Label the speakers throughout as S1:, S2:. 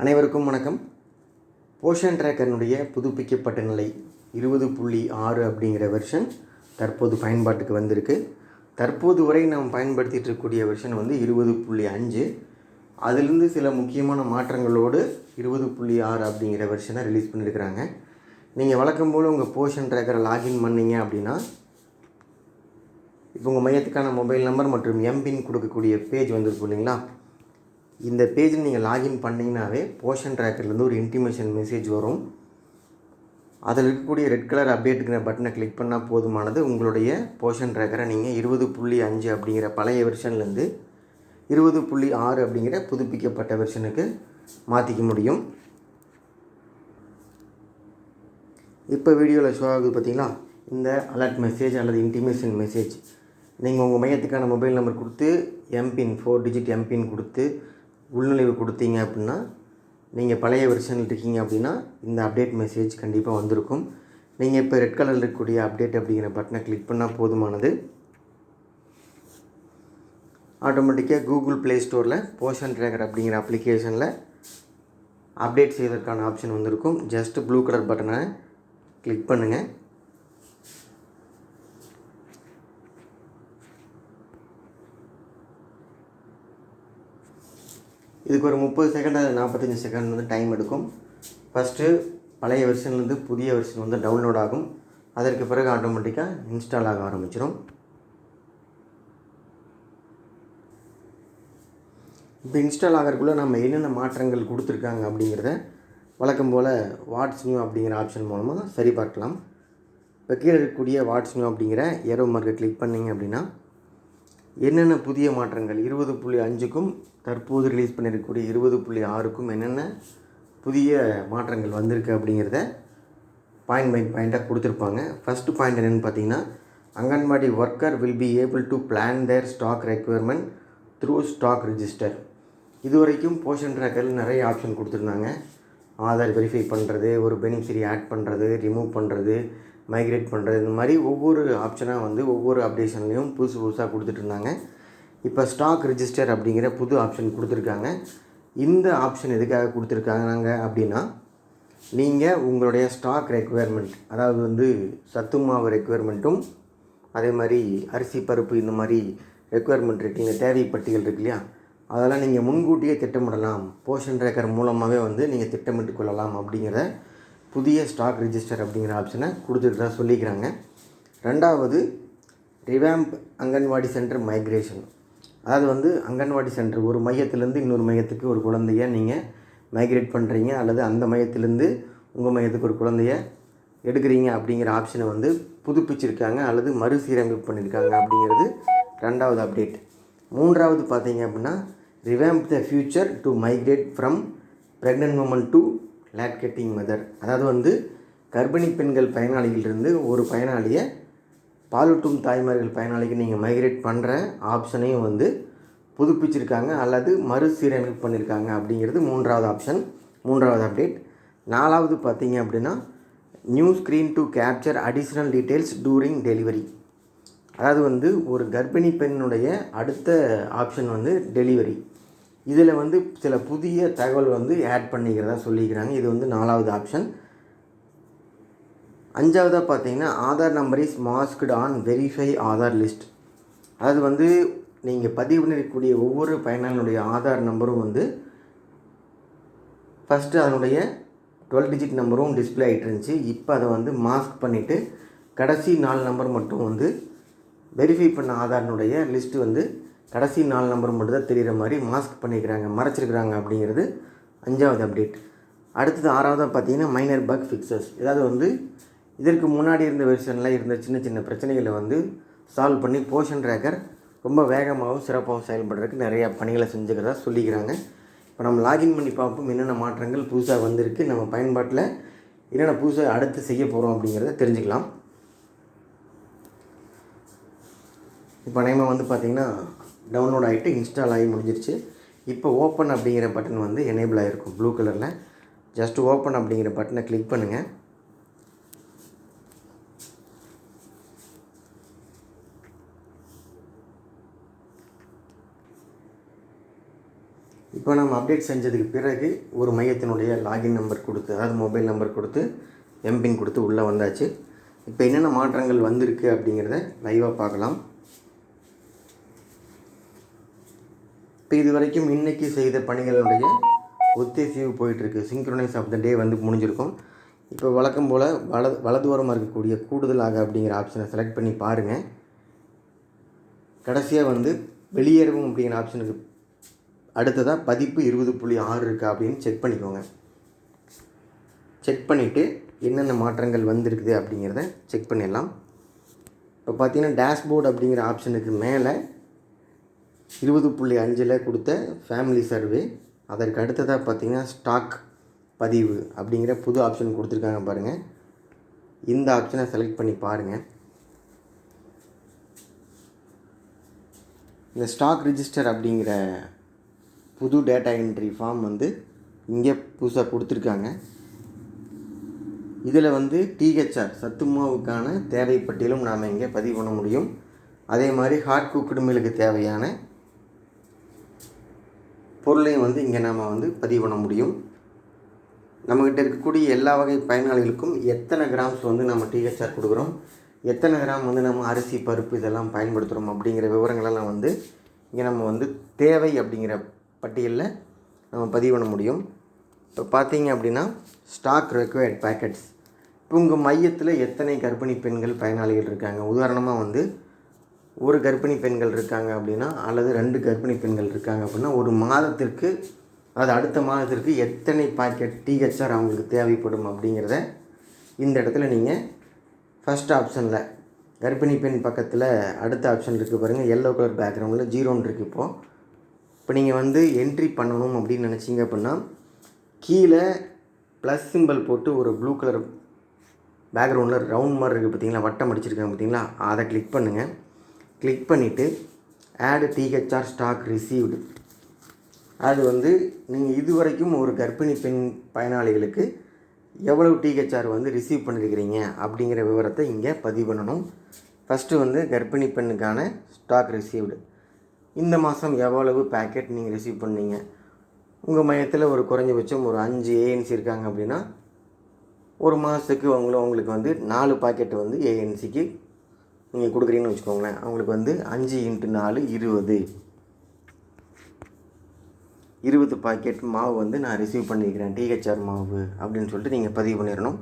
S1: அனைவருக்கும் வணக்கம். போஷன் ட்ராக்கர்னுடைய புதுப்பிக்கப்பட்ட நிலை இருபது புள்ளி ஆறு அப்படிங்கிற வெர்ஷன் தற்போது பயன்பாட்டுக்கு வந்திருக்கு. தற்போது வரை நாம் பயன்படுத்திகிட்டு இருக்கக்கூடிய வெர்ஷன் வந்து இருபது புள்ளி அஞ்சு. அதிலிருந்து சில முக்கியமான மாற்றங்களோடு இருபது புள்ளி ஆறு அப்படிங்கிற வெர்ஷனை ரிலீஸ் பண்ணியிருக்கிறாங்க நீங்கள் வழக்கம் போல் உங்கள் போஷன் ட்ராக்கரை லாகின் பண்ணீங்க அப்படின்னா இப்போ உங்கள் மையத்துக்கான மொபைல் நம்பர் மற்றும் எம்பின் கொடுக்கக்கூடிய பேஜ் வந்திருக்கும் இல்லைங்களா? இந்த பேஜில் நீங்கள் லாகின் பண்ணிங்கனாவே போஷன் ட்ராக்கர்லேருந்து ஒரு இன்டிமேஷன் மெசேஜ் வரும். அதில் இருக்கக்கூடிய ரெட் கலர் அப்டேட்டுங்கிற பட்டனை கிளிக் பண்ணால் போதுமானது உங்களுடைய போஷன் ட்ராக்கரை நீங்கள் இருபது புள்ளி அஞ்சு அப்படிங்கிற பழைய வெர்ஷன்லேருந்து இருபது புள்ளி ஆறு அப்படிங்கிற புதுப்பிக்கப்பட்ட வெர்ஷனுக்கு மாற்றிக்க முடியும். இப்போ வீடியோவில் ஷோ ஆகுது பார்த்தீங்களா இந்த அலர்ட் மெசேஜ் அல்லது இன்டிமேஷன் மெசேஜ் நீங்கள் உங்கள் மையத்துக்கான மொபைல் நம்பர் கொடுத்து எம்பின் ஃபோர் டிஜிட் எம்பின் கொடுத்து உள்நுழைவு கொடுத்தீங்க அப்படின்னா நீங்கள் பழைய வெர்ஷனில் இருக்கீங்க அப்படின்னா இந்த அப்டேட் மெசேஜ் கண்டிப்பாக வந்திருக்கும். நீங்கள் இப்போ ரெட் கலரில் இருக்கக்கூடிய அப்டேட் அப்படிங்கிற பட்டனை கிளிக் பண்ணால் போதுமானது. ஆட்டோமேட்டிக்காக கூகுள் ப்ளே ஸ்டோரில் போஷன் ட்ராக்கர் அப்படிங்கிற அப்ளிகேஷனில் அப்டேட் செய்வதற்கான ஆப்ஷன் வந்திருக்கும். ஜஸ்ட் ப்ளூ கலர் பட்டனை கிளிக் பண்ணுங்கள் இதுக்கு ஒரு முப்பது செகண்ட் அது நாற்பத்தஞ்சு செகண்ட் வந்து டைம் எடுக்கும். ஃபஸ்ட்டு பழைய வெர்ஷன்லேருந்து புதிய வெர்ஷன் வந்து டவுன்லோட் ஆகும். அதற்கு பிறகு ஆட்டோமேட்டிக்காக இன்ஸ்டால் ஆக ஆரம்பிச்சிடும் இப்போ இன்ஸ்டால் ஆகிறதுக்குள்ளே நம்ம என்னென்ன மாற்றங்கள் கொடுத்துருக்காங்க அப்படிங்கிறத வழக்கம் போல் வாட்ஸ் நியூ அப்படிங்கிற ஆப்ஷன் மூலமாக சரி பார்க்கலாம் இப்போ கீழே இருக்கக்கூடிய வாட்ஸ் நியூ அப்படிங்கிற ஏரோ மார்க்கை கிளிக் பண்ணிங்க அப்படின்னா என்னென்ன புதிய மாற்றங்கள்? இருபது புள்ளி அஞ்சுக்கும் தற்போது ரிலீஸ் பண்ணியிருக்கக்கூடிய இருபது புள்ளி ஆறுக்கும் என்னென்ன புதிய மாற்றங்கள் வந்திருக்கு அப்படிங்கிறத பாயிண்ட் பை பாயிண்ட்டாக கொடுத்துருப்பாங்க. ஃபஸ்ட்டு பாயிண்ட் என்னென்னு பார்த்தீங்கன்னா anganwadi worker will be able to plan their stock requirement through stock register இது வரைக்கும் போஷன் ட்ராக்கரில் நிறைய ஆப்ஷன் கொடுத்துருந்தாங்க. ஆதார் வெரிஃபை பண்ணுறது ஒரு பெனிஃபிஷரி ஆட் பண்ணுறது ரிமூவ் பண்ணுறது மைக்ரேட் பண்ணுறது இந்த மாதிரி ஒவ்வொரு ஆப்ஷனாக வந்து ஒவ்வொரு அப்டேஷன்லேயும் புதுசு புதுசாக கொடுத்துட்ருந்தாங்க இப்போ ஸ்டாக் ரிஜிஸ்டர் அப்படிங்கிற புது ஆப்ஷன் கொடுத்துருக்காங்க. இந்த ஆப்ஷன் எதுக்காக கொடுத்துருக்காங்க அப்படின்னா நீங்கள் உங்களுடைய ஸ்டாக் ரெக்குயர்மெண்ட் அதாவது வந்து சத்து மாவு ரெக்குயர்மெண்ட்டும் அதே மாதிரி அரிசி பருப்பு இந்த மாதிரி ரெக்குயர்மெண்ட் இருக்குங்க தேவை பட்டியல் இருக்கு இல்லையா? அதெல்லாம் நீங்கள் முன்கூட்டியே திட்டமிடலாம். போஷன் ரேக்கர் மூலமாகவே வந்து நீங்கள் திட்டமிட்டு கொள்ளலாம் அப்படிங்கிறத புதிய ஸ்டாக் ரிஜிஸ்டர் அப்படிங்கிற ஆப்ஷனை கொடுத்துருக்கதா சொல்லிக்கிறாங்க. ரெண்டாவது ரிவாம்ப் அங்கன்வாடி சென்டர் மைக்ரேஷன் அதாவது வந்து அங்கன்வாடி சென்டர் ஒரு மையத்திலேருந்து இன்னொரு மையத்துக்கு ஒரு குழந்தைய நீங்கள் மைக்ரேட் பண்ணுறீங்க அல்லது அந்த மையத்திலேருந்து உங்கள் மையத்துக்கு ஒரு குழந்தைய எடுக்கிறீங்க அப்படிங்கிற ஆப்ஷனை வந்து புதுப்பிச்சிருக்காங்க அல்லது மறுசீரமைப்பு பண்ணியிருக்காங்க அப்படிங்கிறது ரெண்டாவது அப்டேட் மூன்றாவது பார்த்தீங்க அப்படின்னா revamp the feature to migrate from pregnant woman to lactating mother அதாவது வந்து கர்ப்பிணி பெண்கள் பயனாளிகளிலிருந்து ஒரு பயனாளியை பாலூட்டும் தாய்மார்கள் பயனாளிக்கு நீங்கள் மைக்ரேட் பண்ணுற ஆப்ஷனையும் வந்து புதுப்பிச்சிருக்காங்க அல்லது மறுசீரமைப்பு பண்ணியிருக்காங்க அப்படிங்கிறது மூன்றாவது ஆப்ஷன் மூன்றாவது அப்டேட் நாலாவது பார்த்தீங்க அப்படின்னா new screen to capture additional details during delivery அதாவது வந்து ஒரு கர்ப்பிணி பெண்ணுடைய அடுத்த ஆப்ஷன் வந்து டெலிவரி இதில் வந்து சில புதிய தகவல் வந்து ஆட் பண்ணிக்கிறதா சொல்லிக்கிறாங்க. இது வந்து நாலாவது ஆப்ஷன் அஞ்சாவதாக பார்த்தீங்கன்னா Aadhaar number is masked on verify Aadhaar list அது வந்து நீங்கள் பதிவு பண்ணிருக்கக்கூடிய ஒவ்வொரு பயனாளனுடைய ஆதார் நம்பரும் வந்து ஃபஸ்ட்டு அதனுடைய டுவெல் டிஜிட் நம்பரும் டிஸ்பிளே ஆகிட்டு இருந்துச்சு. இப்போ அதை வந்து மாஸ்க் பண்ணிவிட்டு கடைசி நாலு நம்பர் மட்டும் வந்து வெரிஃபை பண்ண ஆதாரனுடைய லிஸ்ட்டு வந்து கடைசி நாலு நம்பர் மட்டும் தான் தெரிகிற மாதிரி மாஸ்க் பண்ணிக்கிறாங்க மறைச்சிருக்கிறாங்க அப்படிங்கிறது அஞ்சாவது அப்டேட் அடுத்தது ஆறாவதாக பார்த்தீங்கன்னா மைனர் பக் ஃபிக்சர்ஸ் ஏதாவது வந்து இதற்கு முன்னாடி இருந்த வெர்ஷனில் இருந்த சின்ன சின்ன பிரச்சனைகளை வந்து சால்வ் பண்ணி போர்ஷன் ட்ராக்கர் ரொம்ப வேகமாகவும் சிறப்பாகவும் செயல்படுறதுக்கு நிறையா பணிகளை செஞ்சுக்கிறதா சொல்லிக்கிறாங்க. இப்போ நம்ம லாகின் பண்ணி பார்ப்போம் என்னென்ன மாற்றங்கள் புதுசாக வந்திருக்கு நம்ம பயன்பாட்டில் என்னென்ன புதுசாக அடுத்து செய்ய போகிறோம் அப்படிங்கிறத தெரிஞ்சுக்கலாம். இப்போ நம்ம வந்து பார்த்திங்கன்னா டவுன்லோட் ஆகிட்டு இன்ஸ்டால் ஆகி முடிஞ்சிருச்சு. இப்போ ஓப்பன் அப்படிங்கிற பட்டன் வந்து எனேபிள் ஆகிருக்கும் ப்ளூ கலரில் ஜஸ்ட் ஓப்பன் அப்படிங்கிற பட்டனை கிளிக் பண்ணுங்கள் இப்போ நம்ம அப்டேட் செஞ்சதுக்கு பிறகு ஒரு மையத்தினுடைய லாகின் நம்பர் கொடுத்து அதாவது மொபைல் நம்பர் கொடுத்து எம்பின் கொடுத்து உள்ளே வந்தாச்சு. இப்போ என்னென்ன மாற்றங்கள் வந்திருக்கு அப்படிங்கிறத லைவாக பார்க்கலாம். இப்போ இது வரைக்கும் இன்றைக்கி செய்த பணிகளுடைய ஒத்திசைவு போயிட்டுருக்கு. சிங்க்ரோனைஸ் ஆஃப் த டே வந்து முடிஞ்சிருக்கும். இப்போ வழக்கம் போல் வலது வலதுவரமாக இருக்கக்கூடிய கூடுதலாக அப்படிங்கிற ஆப்ஷனை செலக்ட் பண்ணி பாருங்கள் கடைசியாக வந்து வெளியேறவும் அப்படிங்கிற ஆப்ஷனுக்கு அடுத்ததாக பதிப்பு இருபது புள்ளி ஆறு இருக்கா அப்படின்னு செக் பண்ணிக்கோங்க. செக் பண்ணிவிட்டு என்னென்ன மாற்றங்கள் வந்திருக்குது அப்படிங்கிறத செக் பண்ணிடலாம். இப்போ பார்த்தீங்கன்னா டேஷ்போர்டு அப்படிங்கிற ஆப்ஷனுக்கு மேலே இருபது புள்ளி அஞ்சில் கொடுத்த ஃபேமிலி சர்வே அதற்கு அடுத்ததாக பார்த்தீங்கன்னா ஸ்டாக் பதிவு அப்படிங்கிற புது ஆப்ஷன் கொடுத்துருக்காங்க பாருங்கள் இந்த ஆப்ஷனை செலக்ட் பண்ணி பாருங்கள் இந்த ஸ்டாக் ரிஜிஸ்டர் அப்படிங்கிற புது டேட்டா என்ட்ரி ஃபார்ம் வந்து இங்கே புதுசாக கொடுத்துருக்காங்க. இதில் வந்து டிஹெச்ஆர் சத்துமாவுக்கான தேவைப்பட்டியலும் நாம் இங்கே பதிவு பண்ண முடியும். அதே மாதிரி ஹார்ட் குக்குடு தேவையான பொருளையும் வந்து இங்கே நாம் வந்து பதிவு பண்ண முடியும். நம்மக்கிட்ட இருக்கக்கூடிய எல்லா வகை பயனாளிகளுக்கும் எத்தனை கிராம்ஸ் வந்து நம்ம டிஹெச்ஆர் கொடுக்குறோம்? எத்தனை கிராம் வந்து நம்ம அரிசி பருப்பு இதெல்லாம் பயன்படுத்துகிறோம் அப்படிங்கிற விவரங்களெல்லாம் வந்து இங்கே நம்ம வந்து தேவை அப்படிங்கிற பட்டியலில் நம்ம பதிவு பண்ண முடியும். இப்போ பார்த்தீங்க அப்படின்னா ஸ்டாக் ரெக்வயர்ட் பேக்கெட்ஸ் இப்போ உங்கள் மையத்தில் எத்தனை கர்ப்பிணி பெண்கள் பயனாளிகள் இருக்காங்க? உதாரணமாக வந்து ஒரு கர்ப்பிணி பெண்கள் இருக்காங்க அப்படின்னா அல்லது ரெண்டு கர்ப்பிணி பெண்கள் இருக்காங்க அப்படின்னா ஒரு மாதத்திற்கு அது அடுத்த மாதத்திற்கு எத்தனை பாக்கெட் டிஹெச்ஆர் அவங்களுக்கு தேவைப்படும் அப்படிங்கிறத இந்த இடத்துல நீங்கள் ஃபஸ்ட் ஆப்ஷனில் கர்ப்பிணி பெண் பக்கத்தில் அடுத்த ஆப்ஷன் இருக்குது பாருங்கள் எல்லோ கலர் பேக்ரவுண்டில் ஜீரோன்னு இருக்குது இப்போது இப்போ நீங்கள் வந்து என்ட்ரி பண்ணணும் அப்படின்னு நினச்சிங்க அப்படின்னா கீழே ப்ளஸ் சிம்பிள் போட்டு ஒரு ப்ளூ கலர் பேக்ரவுண்டில் ரவுண்ட் மாதிரி இருக்குது பார்த்தீங்களா வட்டம் அடிச்சிருக்காங்க பார்த்தீங்களா அதை கிளிக் பண்ணுங்கள் கிளிக் பண்ணிவிட்டு ஆடு டிஹெச்ஆர் ஸ்டாக் ரிசீவ்டு அது வந்து நீங்கள் இதுவரைக்கும் ஒரு கர்ப்பிணி பெண் பயனாளிகளுக்கு எவ்வளவு டிஹெச்ஆர் வந்து ரிசீவ் பண்ணியிருக்கிறீங்க அப்படிங்கிற விவரத்தை இங்கே பதிவு பண்ணணும். ஃபஸ்ட்டு வந்து கர்ப்பிணி பெண்ணுக்கான ஸ்டாக் ரிசீவ்டு இந்த மாதம் எவ்வளவு பேக்கெட் நீங்கள் ரிசீவ் பண்ணீங்க? உங்கள் மையத்தில் ஒரு குறைஞ்சபட்சம் ஒரு அஞ்சு ஏஎன்சி இருக்காங்க அப்படின்னா ஒரு மாதத்துக்கு அவங்களும் அவங்களுக்கு வந்து நாலு பாக்கெட் வந்து ஏஎன்சிக்கு நீங்கள் கொடுக்குறீங்கன்னு வச்சுக்கோங்களேன். அவங்களுக்கு வந்து அஞ்சு இன்ட்டு நாலு இருபது. இருபது பாக்கெட் மாவு வந்து நான் ரிசீவ் பண்ணியிருக்கிறேன் டிஹெச்ஆர் மாவு அப்படின்னு சொல்லிட்டு நீங்கள் பதிவு பண்ணிடணும்.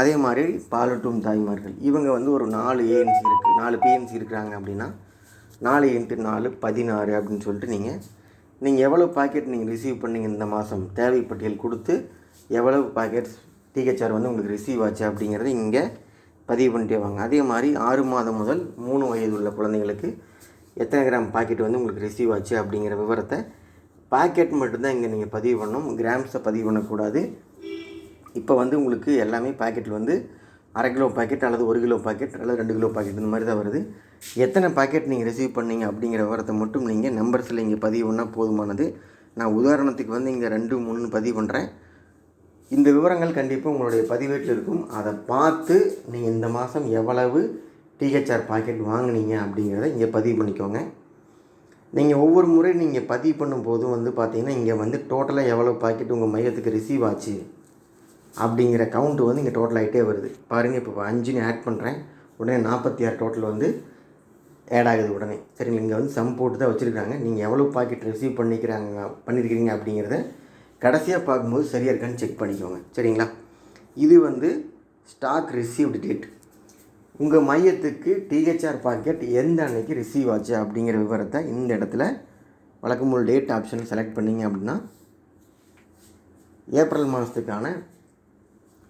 S1: அதே மாதிரி பாலட்டும் தாய்மார்கள். இவங்க வந்து ஒரு நாலு ஏஎன்சி இருக்குது நாலு பிஎன்சி இருக்கிறாங்க அப்படின்னா நாலு இன்ட்டு நாலு பதினாறு அப்படின்னு சொல்லிட்டு நீங்கள் நீங்கள் எவ்வளோ பாக்கெட் நீங்கள் ரிசீவ் பண்ணீங்க இந்த மாதம் தேவைப்பட்டியல் கொடுத்து எவ்வளவு பாக்கெட்ஸ் டிஹெச்ஆர் வந்து உங்களுக்கு ரிசீவ் ஆச்சு அப்படிங்கிறது இங்கே பதிவு பண்ணிட்டே வாங்க அதே மாதிரி ஆறு மாதம் முதல் மூணு வயது உள்ள குழந்தைங்களுக்கு எத்தனை கிராம் பாக்கெட் வந்து உங்களுக்கு ரிசீவ் ஆச்சு அப்படிங்கிற விவரத்தை பாக்கெட் மட்டும்தான் இங்கே நீங்கள் பதிவு பண்ணணும். கிராம்ஸை பதிவு பண்ணக்கூடாது. இப்போ வந்து உங்களுக்கு எல்லாமே பாக்கெட்டில் வந்து அரை கிலோ பாக்கெட் அல்லது ஒரு கிலோ பாக்கெட் அல்லது ரெண்டு கிலோ பாக்கெட் இந்த மாதிரி தான் வருது. எத்தனை பாக்கெட் நீங்கள் ரிசீவ் பண்ணீங்க அப்படிங்கிற விவரத்தை மட்டும் நீங்கள் நம்பர்ஸில் இங்கே பதிவு பண்ணால் போதுமானது. நான் உதாரணத்துக்கு வந்து இங்கே ரெண்டு மூணுன்னு பதிவு பண்ணுறேன் இந்த விவரங்கள் கண்டிப்பாக உங்களுடைய பதிவேட்டில் இருக்கும். அதை பார்த்து நீங்கள் இந்த மாதம் எவ்வளவு டிஹெச்ஆர் பாக்கெட் வாங்கினீங்க அப்படிங்கிறத இங்கே பதிவு பண்ணிக்கோங்க. நீங்கள் ஒவ்வொரு முறை நீங்கள் பதிவு பண்ணும்போதும் வந்து பார்த்தீங்கன்னா இங்கே வந்து டோட்டலாக எவ்வளோ பாக்கெட் உங்கள் மையத்துக்கு ரிசீவ் ஆச்சு அப்படிங்கிற கவுண்ட்டு வந்து இங்கே டோட்டல் ஆகிட்டே வருது. பாருங்கள் இப்போ அஞ்சுன்னு ஆட் பண்ணுறேன் உடனே நாற்பத்தி ஆறு டோட்டல் வந்து ஆட் ஆகுது உடனே. சரிங்களா? இங்கே வந்து சம் போட்டு தான் வச்சுருக்காங்க நீங்கள் எவ்வளோ பாக்கெட் ரிசீவ் பண்ணிக்கிறாங்க பண்ணியிருக்கிறீங்க அப்படிங்கிறத கடைசியாக பார்க்கும்போது சரியாக இருக்கான்னு செக் பண்ணிக்கோங்க. சரிங்களா? இது வந்து ஸ்டாக் ரிசீவ்டு டேட் உங்கள் மையத்துக்கு டிஹெச்ஆர் பாக்கெட் எந்த அன்னைக்கு ரிசீவ் ஆச்சு அப்படிங்கிற விவரத்தை இந்த இடத்துல வழக்கம்போல் டேட் ஆப்ஷன் செலக்ட் பண்ணிங்க அப்படின்னா ஏப்ரல் மாதத்துக்கான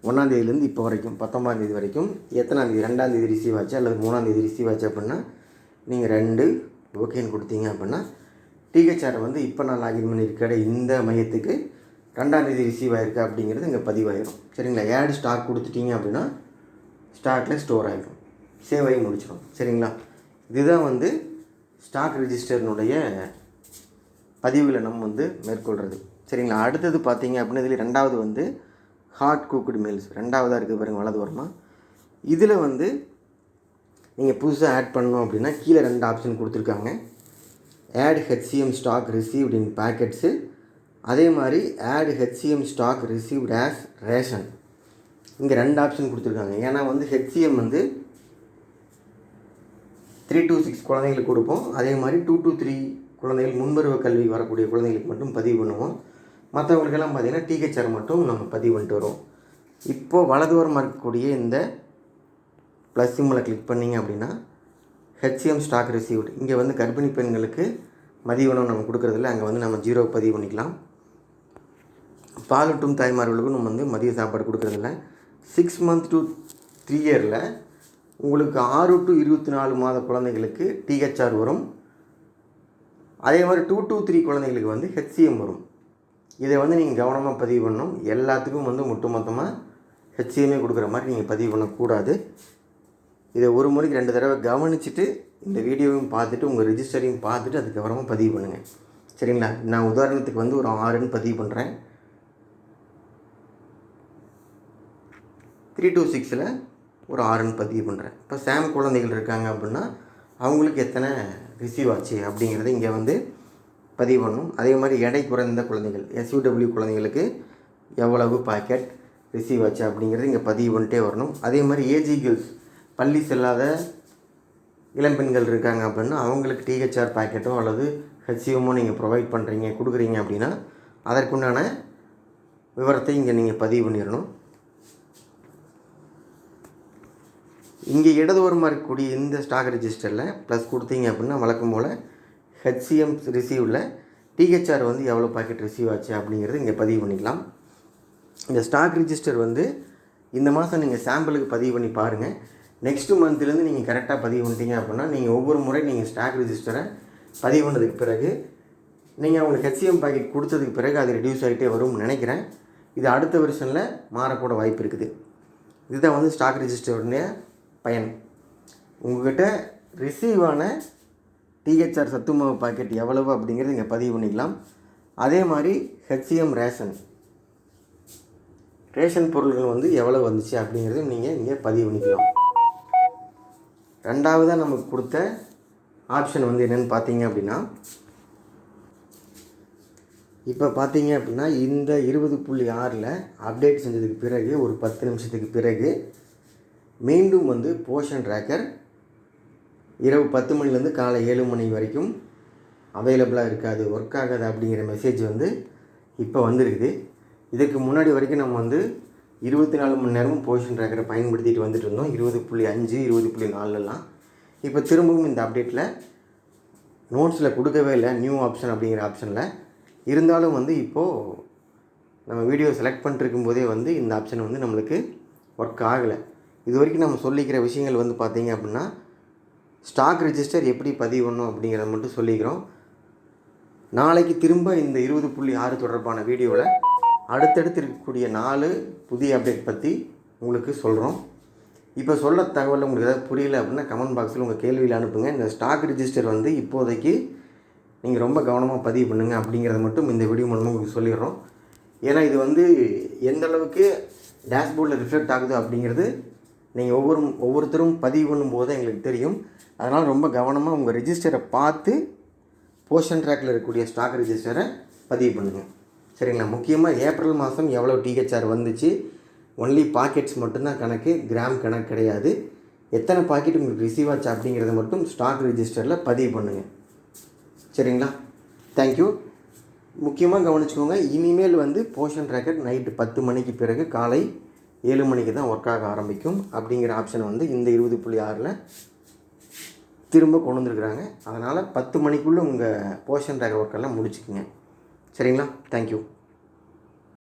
S1: ஒன்றாந்தேதியிலேருந்து இப்போ வரைக்கும் பத்தொம்பதாந்தேதி வரைக்கும் எத்தனாந்தேதி ரெண்டாந்தேதி ரிசீவ் ஆச்சு அல்லது மூணாந்தேதி ரிசீவ் ஆச்சு அப்படின்னா நீங்கள் ரெண்டு ஓகேன்னு கொடுத்தீங்க அப்படின்னா டிஹெச்ஆர் வந்து இப்போ நான் லாகின் பண்ணியிருக்கிற இந்த மையத்துக்கு ரெண்டாந்தேதி ரிசீவ் ஆகிருக்கு அப்படிங்கிறது இங்கே பதிவாயிரும். சரிங்களா? ஆட் ஸ்டாக் கொடுத்துட்டீங்க அப்படின்னா ஸ்டாக்கில் ஸ்டோர் ஆகிடும் சேவ் ஆகி முடிச்சிடும் சரிங்களா? இதுதான் வந்து ஸ்டாக் ரிஜிஸ்டர்னுடைய பதிவுகளை நம்ம வந்து மேற்கொள்கிறது சரிங்களா? அடுத்தது பார்த்தீங்க அப்படின்னா இதில் ரெண்டாவது வந்து ஹாட் குக்குடு மீல்ஸ் ரெண்டாவதாக இருக்குது பாருங்கள் வலது வரமா இதில் வந்து நீங்கள் புதுசாக ஆட் பண்ணணும் அப்படின்னா கீழே ரெண்டு ஆப்ஷன் கொடுத்துருக்காங்க. Add HCM stock received in packets அதே மாதிரி add HCM stock received as ration இங்கே ரெண்டு ஆப்ஷன் கொடுத்துருக்காங்க. ஏன்னா வந்து ஹெச்சிஎம் வந்து த்ரீ டூ சிக்ஸ் குழந்தைங்களுக்கு கொடுப்போம். அதே மாதிரி டூ டூ த்ரீ குழந்தைகள் முன்பருவ கல்வி வரக்கூடிய குழந்தைங்களுக்கு மட்டும் பதிவு பண்ணுவோம். மற்றவங்களுக்கெல்லாம் பார்த்தீங்கன்னா டிஹெச்ஆர் மட்டும் நம்ம பதிவு பண்ணிட்டு வரோம் இப்போது வலதுவரமாக இருக்கக்கூடிய இந்த ப்ளஸ் சிம்மில் கிளிக் பண்ணிங்க அப்படின்னா ஹெச்சிஎம் ஸ்டாக் ரிசீவ்டு இங்கே வந்து கர்ப்பிணி பெண்களுக்கு மதிவனம் நம்ம கொடுக்குறதில்ல. அங்கே வந்து நம்ம ஜீரோ பதிவு பண்ணிக்கலாம். பாலூட்டும் தாய்மார்களுக்கும் நம்ம வந்து மதிய சாப்பாடு கொடுக்குறதில்ல. சிக்ஸ் மந்த் டு த்ரீ இயரில் உங்களுக்கு ஆறு டு இருபத்தி நாலு மாத குழந்தைகளுக்கு டிஹெச்ஆர் வரும். அதே மாதிரி டூ டூ த்ரீ குழந்தைகளுக்கு வந்து ஹெச்சிஎம் வரும். இதை வந்து நீங்கள் கவனமாக பதிவு பண்ணணும். எல்லாத்துக்கும் வந்து ஒட்டுமொத்தமாக ஹெச்சிஎம்ஏ கொடுக்குற மாதிரி நீங்கள் பதிவு பண்ணக்கூடாது. இதை ஒரு முறைக்கு ரெண்டு தடவை கவனிச்சுட்டு இந்த வீடியோவையும் பார்த்துட்டு உங்கள் ரிஜிஸ்டரையும் பார்த்துட்டு அதுக்கப்புறமா பதிவு பண்ணுங்கள் சரிங்களா? நான் உதாரணத்துக்கு வந்து ஒரு ஆறுன்னு பதிவு பண்ணுறேன் த்ரீ டூ சிக்ஸில் ஒரு ஆறுன்னு பதிவு பண்ணுறேன். இப்போ சாம் குழந்தைகள் இருக்காங்க அப்படின்னா அவங்களுக்கு எத்தனை ரிசீவ் ஆச்சு அப்படிங்கிறத இங்கே வந்து பதிவு பண்ணும் அதே மாதிரி எடை குறைந்த குழந்தைகள் எஸ்யூடபிள்யூ குழந்தைங்களுக்கு எவ்வளவு பாக்கெட் ரிசீவ் ஆச்சு அப்படிங்கிறது இங்கே பதிவு பண்ணிட்டே வரணும். அதே மாதிரி ஏஜி கேர்ள்ஸ் பள்ளி செல்லாத இளம்பெண்கள் இருக்காங்க அப்படின்னா அவங்களுக்கு டிஹெச்ஆர் பாக்கெட்டோ அல்லது ஹெச்சிஎம்மோ நீங்கள் ப்ரொவைட் பண்ணுறீங்க கொடுக்குறீங்க அப்படின்னா அதற்குண்டான விவரத்தை இங்கே நீங்கள் பதிவு பண்ணிடணும். இங்கே இடதுபுறமாக இருக்கக்கூடிய இந்த ஸ்டாக் ரெஜிஸ்டரில் ப்ளஸ் கொடுத்தீங்க அப்படின்னா வழக்கம் போல் ஹெச்சிஎம் ரிசீவில் டிஹெச்ஆர் வந்து எவ்வளோ பாக்கெட் ரிசீவ் ஆச்சு அப்படிங்கிறது இங்கே பதிவு பண்ணிக்கலாம். இந்த ஸ்டாக் ரிஜிஸ்டர் வந்து இந்த மாதம் நீங்கள் சாம்பிளுக்கு பதிவு பண்ணி பாருங்கள் நெக்ஸ்ட்டு மந்த்லேருந்து நீங்கள் கரெக்டாக பதிவு பண்ணிட்டீங்க அப்படின்னா நீங்கள் ஒவ்வொரு முறை நீங்கள் ஸ்டாக் ரிஜிஸ்டரை பதிவு பண்ணதுக்கு பிறகு நீங்கள் அவங்களுக்கு ஹெச்சிஎம் பாக்கெட் கொடுத்ததுக்கு பிறகு அது ரெடியூஸ் ஆகிட்டே வரும்னு நினைக்கிறேன். இது அடுத்த வருஷனில் மாறக்கூட வாய்ப்பு இருக்குது. இதுதான் வந்து ஸ்டாக் ரிஜிஸ்டருடைய பயன். உங்கள்கிட்ட ரிசீவான டிஹெச்ஆர் சத்துமாவு பாக்கெட் எவ்வளவு அப்படிங்கிறது இங்கே பதிவு பண்ணிக்கலாம். அதே மாதிரி ஹெச்சிஎம் ரேஷன் ரேஷன் பொருள்கள் வந்து எவ்வளோ வந்துச்சு அப்படிங்கிறதையும் நீங்கள் இங்கே பதிவு பண்ணிக்கலாம். ரெண்டாவதாக நமக்கு கொடுத்த ஆப்ஷன் வந்து என்னென்னு பார்த்தீங்க அப்படின்னா இப்போ பார்த்தீங்க அப்படின்னா இந்த இருபது புள்ளி ஆறில் அப்டேட் செஞ்சதுக்கு பிறகு ஒரு பத்து நிமிஷத்துக்கு பிறகு மீண்டும் வந்து போஷன் ட்ராக்கர். இரவு பத்து மணிலேருந்து காலை ஏழு மணி வரைக்கும் அவைலபிளாக இருக்காது ஒர்க் ஆகாது அப்படிங்கிற மெசேஜ் வந்து இப்போ வந்திருக்குது. இதுக்கு முன்னாடி வரைக்கும் நம்ம வந்து இருபத்தி நாலு மணி நேரமும் போஷன் ட்ராக்கரை பயன்படுத்திட்டு வந்துட்டு இருந்தோம். இருபது புள்ளி அஞ்சு இருபது புள்ளி நாலுலாம். இப்போ திரும்பவும் இந்த அப்டேட்டில் நோட்ஸில் கொடுக்கவே இல்லை நியூ ஆப்ஷன் அப்படிங்கிற ஆப்ஷனில் இருந்தாலும் வந்து இப்போது நம்ம வீடியோ செலக்ட் பண்ணிருக்கும் போதே வந்து இந்த ஆப்ஷன் வந்து நம்மளுக்கு ஒர்க் ஆகலை. இது வரைக்கும் நம்ம சொல்லிக்கிற விஷயங்கள் வந்து பார்த்தீங்க அப்படின்னா ஸ்டாக் ரிஜிஸ்டர் எப்படி பதிவு பண்ணணும் அப்படிங்கிறத மட்டும் சொல்லிக்கிறோம். நாளைக்கு திரும்ப இந்த இருபது புள்ளி ஆறு தொடர்பான வீடியோவில் அடுத்தடுத்து இருக்கக்கூடிய நாலு புதிய அப்டேட் பற்றி உங்களுக்கு சொல்கிறோம் இப்போ சொல்ல தகவல் உங்களுக்கு ஏதாவது புரியல அப்படின்னா கமெண்ட் பாக்ஸில் உங்கள் கேள்வியில் அனுப்புங்க. இந்த ஸ்டாக் ரிஜிஸ்டர் வந்து இப்போதைக்கு நீங்கள் ரொம்ப கவனமாக பதிவு பண்ணுங்கள் அப்படிங்கிறத மட்டும் இந்த வீடியோ மூலமாக உங்களுக்கு சொல்லிடுறோம். ஏன்னா இது வந்து எந்த அளவுக்கு டேஷ்போர்டில் ரிஃப்ளெக்ட் ஆகுது அப்படிங்கிறது நீங்கள் ஒவ்வொரு ஒவ்வொருத்தரும் பதிவு பண்ணும்போது எங்களுக்கு தெரியும். அதனால் ரொம்ப கவனமாக உங்கள் ரிஜிஸ்டரை பார்த்து போஷன் ட்ராக்கில் இருக்கக்கூடிய ஸ்டாக் ரெஜிஸ்டரை பதிவு பண்ணுங்கள் சரிங்களா? முக்கியமாக ஏப்ரல் மாதம் எவ்வளோ டிஹெச்ஆர் வந்துச்சு? ஒன்லி பாக்கெட்ஸ் மட்டும்தான் கணக்கு கிராம் கணக்கு கிடையாது. எத்தனை பாக்கெட் உங்களுக்கு ரிசீவ் ஆச்சு அப்படிங்கிறத மட்டும் ஸ்டாக் ரெஜிஸ்டரில் பதிவு பண்ணுங்கள் சரிங்களா? தேங்க்யூ முக்கியமாக கவனிச்சுக்கோங்க இனிமேல் வந்து போஷன் ட்ராக்கர் நைட்டு பத்து மணிக்கு பிறகு காலை ஏழு மணிக்கு தான் ஒர்க் ஆக ஆரம்பிக்கும். அப்படிங்கிற ஆப்ஷன் வந்து இந்த இருபது புள்ளி ஆறில் திரும்ப கொண்டு வந்துருக்குறாங்க. அதனால் பத்து மணிக்குள்ளே உங்கள் போர்ஷன் ட்ராக்கர் ஒர்க்கெல்லாம் முடிச்சுக்குங்க. சரிங்களா? தேங்க்யூ